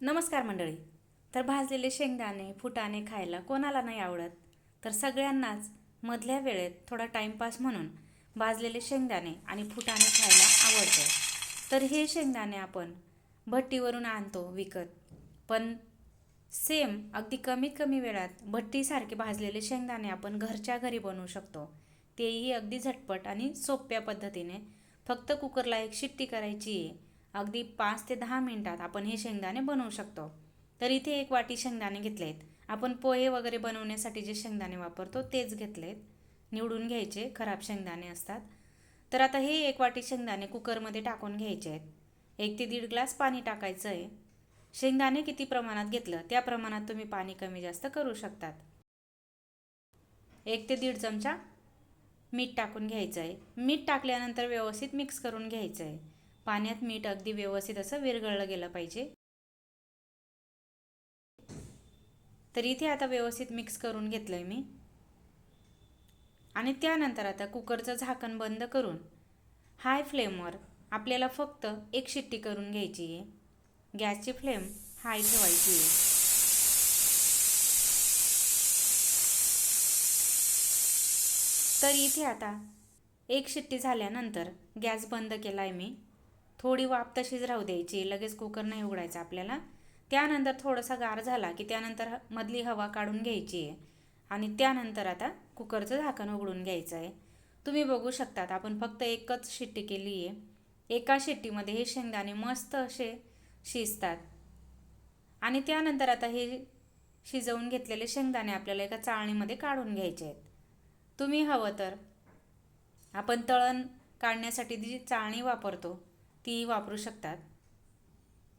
नमस्कार मंडळी. तर भाजलेले शेंगदाणे फुटाणे खायला कोणाला नाही आवडत? तर सगळ्यांनाच मधल्या वेळेत थोडा टाईमपास म्हणून भाजलेले शेंगदाणे आणि फुटाणे खायला आवडतं. तर हे शेंगदाणे आपण भट्टीवरून आणतो विकत. पण सेम अगदी कमीत कमी वेळात भट्टीसारखे भाजलेले शेंगदाणे आपण घरच्या घरी बनवू शकतो. तेही अगदी झटपट आणि सोप्या पद्धतीने. फक्त कुकरला एक शिट्टी करायची आहे. अगदी पाच ते दहा मिनटात आपण हे शेंगदाणे बनवू शकतो. तर इथे एक वाटी शेंगदाणे घेतलेत. आपण पोहे वगैरे बनवण्यासाठी जे शेंगदाणे वापरतो तेच घेतलेत. निवडून घ्यायचे खराब शेंगदाणे असतात. तर आता हे एक वाटी शेंगदाणे कुकरमध्ये टाकून घ्यायचे आहेत. एक ते दीड ग्लास पाणी टाकायचं आहे शेंगदाणे किती प्रमाणात घेतलं त्या प्रमाणात तुम्ही पाणी कमी जास्त करू शकतात. एक ते दीड चमचा मीठ टाकून घ्यायचं आहे मीठ टाकल्यानंतर व्यवस्थित मिक्स करून घ्यायचं आहे पाण्यात मीठ अगदी व्यवस्थित असं विरघळलं गेलं पाहिजे. तर इथे आता व्यवस्थित मिक्स करून घेतलं आहे मी. आणि त्यानंतर आता कुकरचं झाकण बंद करून हाय फ्लेमवर आपल्याला फक्त एक शिट्टी करून घ्यायची आहे. गॅसची फ्लेम हाय ठेवायची आहे. तर इथे आता एक शिट्टी झाल्यानंतर गॅस बंद केला आहे मी. थोडी वाफ तशीच राहू द्यायची लगेच कुकर नाही उघडायचा आपल्याला. त्यानंतर थोडासा गार झाला की त्यानंतर मधली हवा काढून घ्यायची आहे. आणि त्यानंतर आता कुकरचं झाकण उघडून घ्यायचं आहे. तुम्ही बघू शकतात आपण फक्त एकच शिट्टी केली आहे. एका शिट्टीमध्ये हे शेंगदाणे मस्त असे शिजतात. आणि त्यानंतर आता हे शिजवून घेतलेले शेंगदाणे आपल्याला एका चाळणीमध्ये काढून घ्यायचे आहेत. तुम्ही हवं तर आपण तळण काढण्यासाठी जी चाळणी वापरतो ती वापरू शकतात.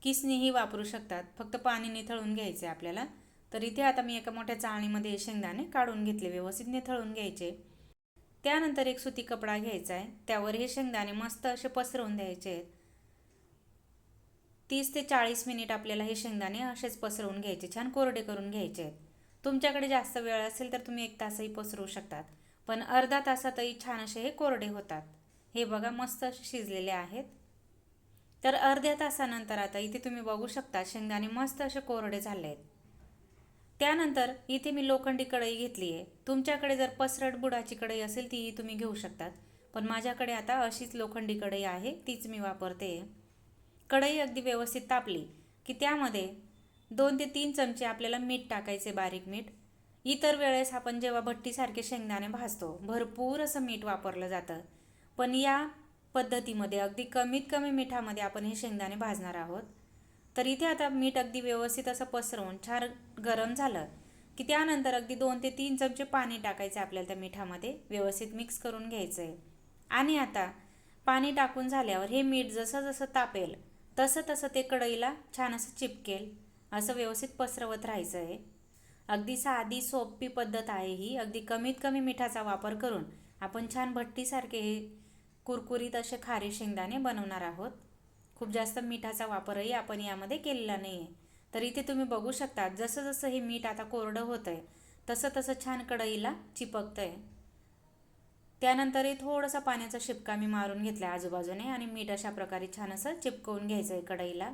किसनीही वापरू शकतात. फक्त पाणी निथळून घ्यायचे आपल्याला. तर इथे आता मी एका मोठ्या चाळणीमध्ये शेंगदाणे काढून घेतले व्यवस्थित निथळून घ्यायचे. त्यानंतर एक सुती कपडा घ्यायचा आहे. त्यावर हे शेंगदाणे मस्त असे पसरवून द्यायचे आहेत. तीस ते चाळीस मिनिट आपल्याला हे शेंगदाणे असेच पसरवून घ्यायचे छान कोरडे करून घ्यायचे आहेत. तुमच्याकडे जास्त वेळ असेल तर तुम्ही एक तासही पसरवू शकतात. पण अर्धा तासातही छान असे हे कोरडे होतात. हे बघा मस्त असे शिजलेले आहेत. तर अर्ध्या तासानंतर आता इथे तुम्ही बघू शकता शेंगदाणे मस्त असे कोरडे झाले आहेत त्यानंतर इथे मी लोखंडी कढई घेतली आहे तुमच्याकडे जर पसरट बुडाची कढई असेल तीही तुम्ही घेऊ शकतात. पण माझ्याकडे आता अशीच लोखंडी कढई आहे तीच मी वापरते. कढई अगदी व्यवस्थित तापली की त्यामध्ये दोन ते तीन चमचे आपल्याला मीठ टाकायचे बारीक मीठ. इतर वेळेस आपण जेव्हा भट्टीसारखे शेंगदाणे भाजतो भरपूर असं मीठ वापरलं जातं. पण या पद्धतीमध्ये अगदी कमीत कमी मिठामध्ये आपण हे शेंगदाणे भाजणार आहोत. तर इथे आता मीठ अगदी व्यवस्थित असं पसरवून छान गरम झालं की त्यानंतर अगदी दोन ते तीन चमचे पाणी टाकायचं आपल्याला त्या मिठामध्ये. व्यवस्थित मिक्स करून घ्यायचं आहे आणि आता पाणी टाकून झाल्यावर हे मीठ जसं जसं तापेल तसं तसं ते कढईला छान असं चिपकेल असं व्यवस्थित पसरवत राहायचं आहे अगदी साधी सोपी पद्धत आहे ही. अगदी कमीत कमी मिठाचा वापर करून आपण छान भट्टीसारखे हे कुरकुरीत असे खारे शेंगदाणे बनवणार आहोत. खूप जास्त मिठाचा वापरही आपण यामध्ये केलेला नाही आहे तर इथे तुम्ही बघू शकता जसं जसं हे मीठ आता कोरडं होतं आहे तसं तसं छान कढईला चिपकतं आहे त्यानंतरही थोडंसं पाण्याचा शिपका मी मारून घेतला आजूबाजूने आणि मीठ अशा प्रकारे छान असं चिपकवून घ्यायचं आहे कढईला.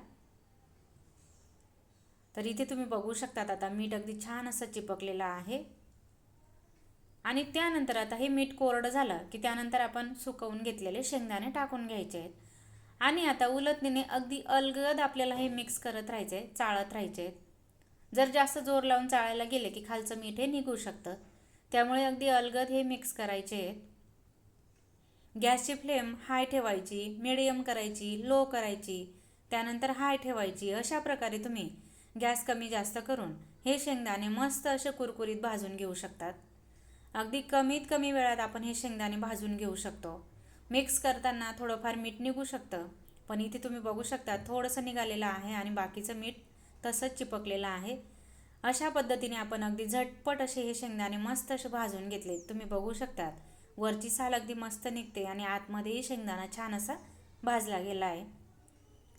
तर इथे तुम्ही बघू शकतात आता मीठ अगदी छान असं चिपकलेलं आहे. आणि त्यानंतर आता हे मीठ कोरडं झालं की त्यानंतर आपण सुकवून घेतलेले शेंगदाणे टाकून घ्यायचे आहेत. आणि आता उलटणीने अगदी अलगद आपल्याला हे मिक्स करत राहायचे चाळत राहायचे जर जास्त जोर लावून चाळायला गेले की खालचं मीठ हे निघू शकतं. त्यामुळे अगदी अलगद हे मिक्स करायचे आहेत. गॅसची फ्लेम हाय ठेवायची मिडियम करायची लो करायची त्यानंतर हाय ठेवायची अशा प्रकारे तुम्ही गॅस कमी जास्त करून हे शेंगदाणे मस्त असे कुरकुरीत भाजून घेऊ शकतात. अगदी कमीत कमी वेळात आपण हे शेंगदाणे भाजून घेऊ शकतो. मिक्स करताना थोडंफार मीठ निघू शकतं. पण इथे तुम्ही बघू शकता थोडंसं निघालेलं आहे आणि बाकीचं मीठ तसंच चिपकलेलं आहे. अशा पद्धतीने आपण अगदी झटपट असे हे शेंगदाणे मस्त असे भाजून घेतले. तुम्ही बघू शकतात वरची साल अगदी मस्त निघते आणि आतमध्येही शेंगदाणा छान असा भाजला गेला आहे.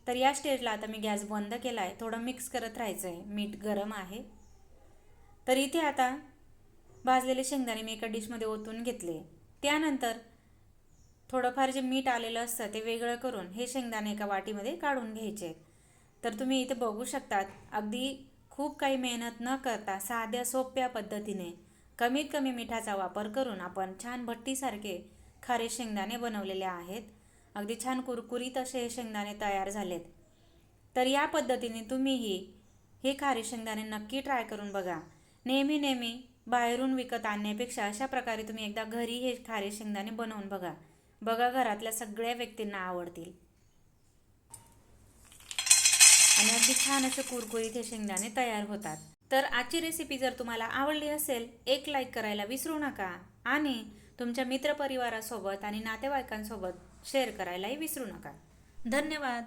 तर या स्टेजला आता मी गॅस बंद केला आहे थोडं मिक्स करत राहायचं आहे मीठ गरम आहे. तर इथे आता भाजलेले शेंगदाणे मी एका डिशमध्ये ओतून घेतले. त्यानंतर थोडंफार जे मीठ आलेलं असतं ते वेगळं करून हे शेंगदाणे एका वाटीमध्ये काढून घ्यायचे. तर तुम्ही इथे बघू शकतात अगदी खूप काही मेहनत न करता साध्या सोप्या पद्धतीने कमीत कमी मिठाचा वापर करून आपण छान भट्टीसारखे खारे शेंगदाणे बनवलेले आहेत. अगदी छान कुरकुरीत असे हे शेंगदाणे तयार झालेत. तर या पद्धतीने तुम्हीही हे खारे शेंगदाणे नक्की ट्राय करून बघा. नेहमी नेहमी बाहेरून विकत आणण्यापेक्षा अशा प्रकारे तुम्ही एकदा घरी हे खारे शेंगदाणे बनवून बघा. बघा घरातल्या सगळ्या व्यक्तींना आवडतील. आणि अगदी छान असे कुरकुरीत हे शेंगदाणे तयार होतात. तर आजची रेसिपी जर तुम्हाला आवडली असेल एक लाईक करायला विसरू नका आणि तुमच्या मित्रपरिवारासोबत आणि नातेवाईकांसोबत शेअर करायलाही विसरू नका. धन्यवाद.